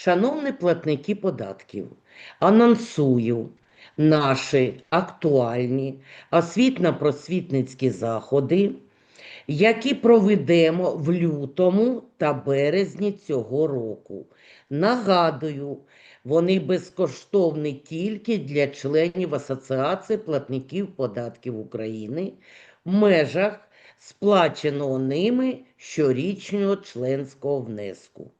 Шановні платники податків, анонсую наші актуальні освітньо-просвітницькі заходи, які проведемо в лютому та березні цього року. Нагадую, вони безкоштовні тільки для членів Асоціації платників податків України в межах сплаченого ними щорічного членського внеску.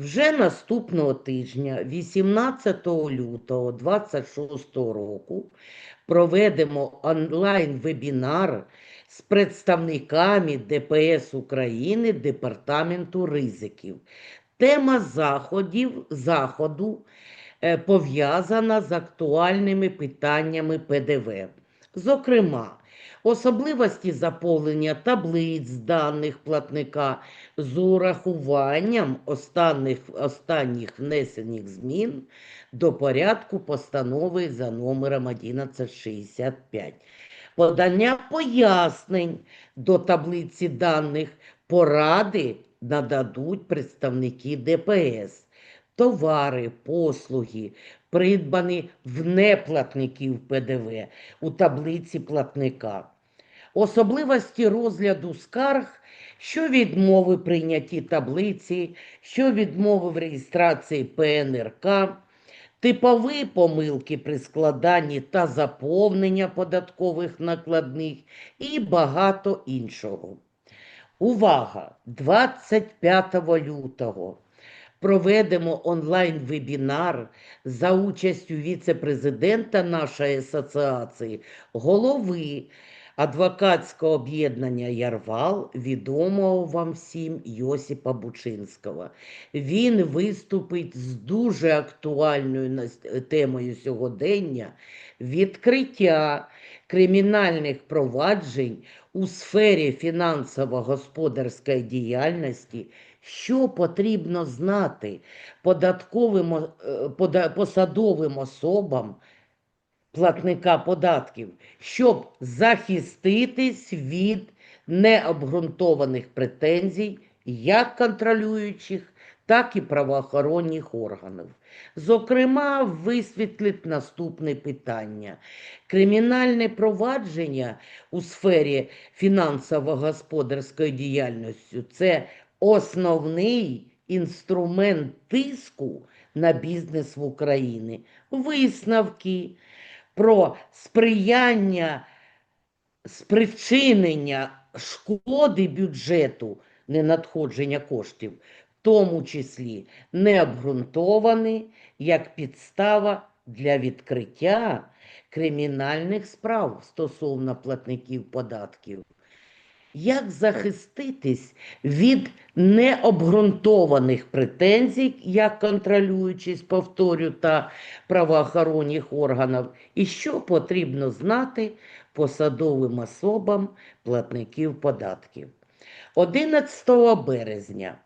Вже наступного тижня, 18 лютого 2026 року, проведемо онлайн-вебінар з представниками ДПС України Департаменту ризиків. Тема заходів, заходу е, пов'язана з актуальними питаннями ПДВ. Зокрема, особливості заповнення таблиць даних платника з урахуванням останніх, останніх внесених змін до порядку постанови за номером 1165. Подання пояснень до таблиці даних поради нададуть представники ДПС. Товари, послуги, придбані в неплатників ПДВ у таблиці платника. Особливості розгляду скарг, що відмови прийняті таблиці, що відмови в реєстрації ПНРК, типові помилки при складанні та заповнення податкових накладних і багато іншого. Увага! 25 лютого проведемо онлайн-вебінар за участю віце-президента нашої асоціації, голови адвокатського об'єднання Ярвал, відомого вам всім Йосипа Бучинського. Він виступить з дуже актуальною темою сьогодення відкриття кримінальних проваджень у сфері фінансово-господарської діяльності, що потрібно знати податковим е, посадовим особам платника податків, щоб захиститись від необґрунтованих претензій як контролюючих, так і правоохоронних органів. Зокрема, висвітлить наступне питання. Кримінальне провадження у сфері фінансово-господарської діяльності це основний інструмент тиску на бізнес в Україні. Висновки про сприяння спричинення шкоди бюджету ненадходження коштів, тому числі не обґрунтовані як підстава для відкриття кримінальних справ стосовно платників податків. Як захиститись від необґрунтованих претензій, як контролюючись, повторю, та правоохоронних органів, і що потрібно знати посадовим особам платників податків. 11 березня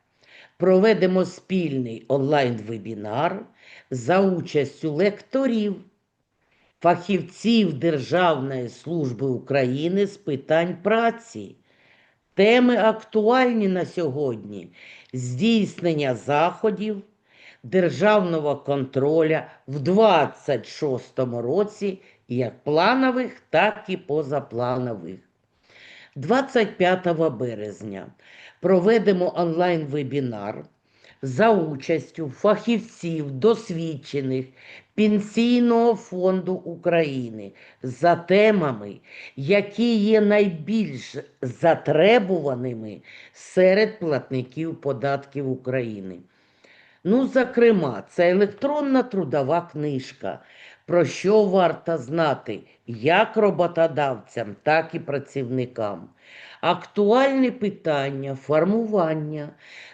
проведемо спільний онлайн-вебінар за участю лекторів, фахівців Державної служби України з питань праці. Теми актуальні на сьогодні: здійснення заходів державного контроля в 2026 році, як планових, так і позапланових. 25 березня проведемо онлайн-вебінар за участю фахівців, досвідчених Пенсійного фонду України за темами, які є найбільш затребуваними серед платників податків України. Ну, зокрема, це електронна трудова книжка, про що варто знати як роботодавцям, так і працівникам. Актуальні питання формування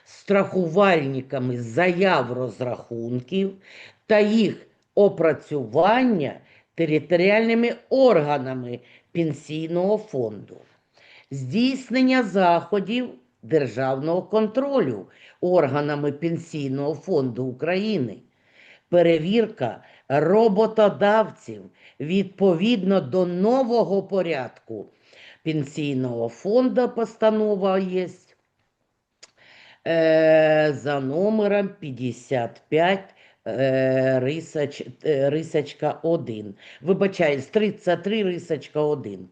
страхувальниками заяв розрахунків та їх опрацювання територіальними органами пенсійного фонду, здійснення заходів державного контролю органами Пенсійного фонду України, перевірка роботодавців відповідно до нового порядку Пенсійного фонду постанова є е, за номером 55 е, рисоч, рисочка 1. Вибачаюсь, 33 рисочка 1.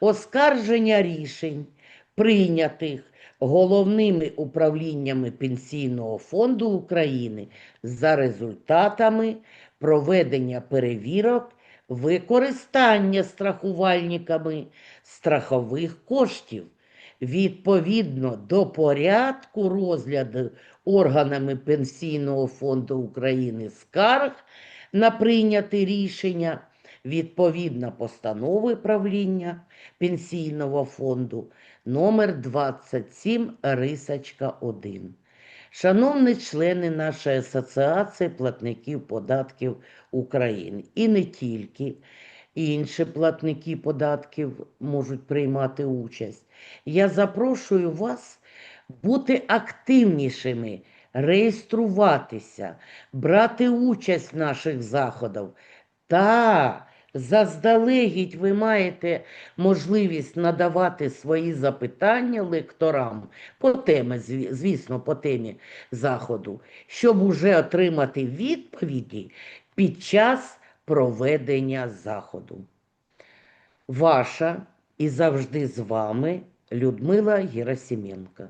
Оскарження рішень, прийнятих головними управліннями Пенсійного фонду України за результатами проведення перевірок використання страхувальниками страхових коштів. Відповідно до порядку розгляду органами Пенсійного фонду України скарг на прийняте рішення відповідно постанови правління Пенсійного фонду номер 27 рисочка 1. Шановні члени нашої асоціації платників податків України і не тільки інші платники податків можуть приймати участь. Я запрошую вас бути активнішими, реєструватися, брати участь в наших заходах. Та заздалегідь ви маєте можливість надавати свої запитання лекторам по темі, звісно, по темі заходу, щоб уже отримати відповіді під час проведення заходу. Ваша і завжди з вами Людмила Герасименко.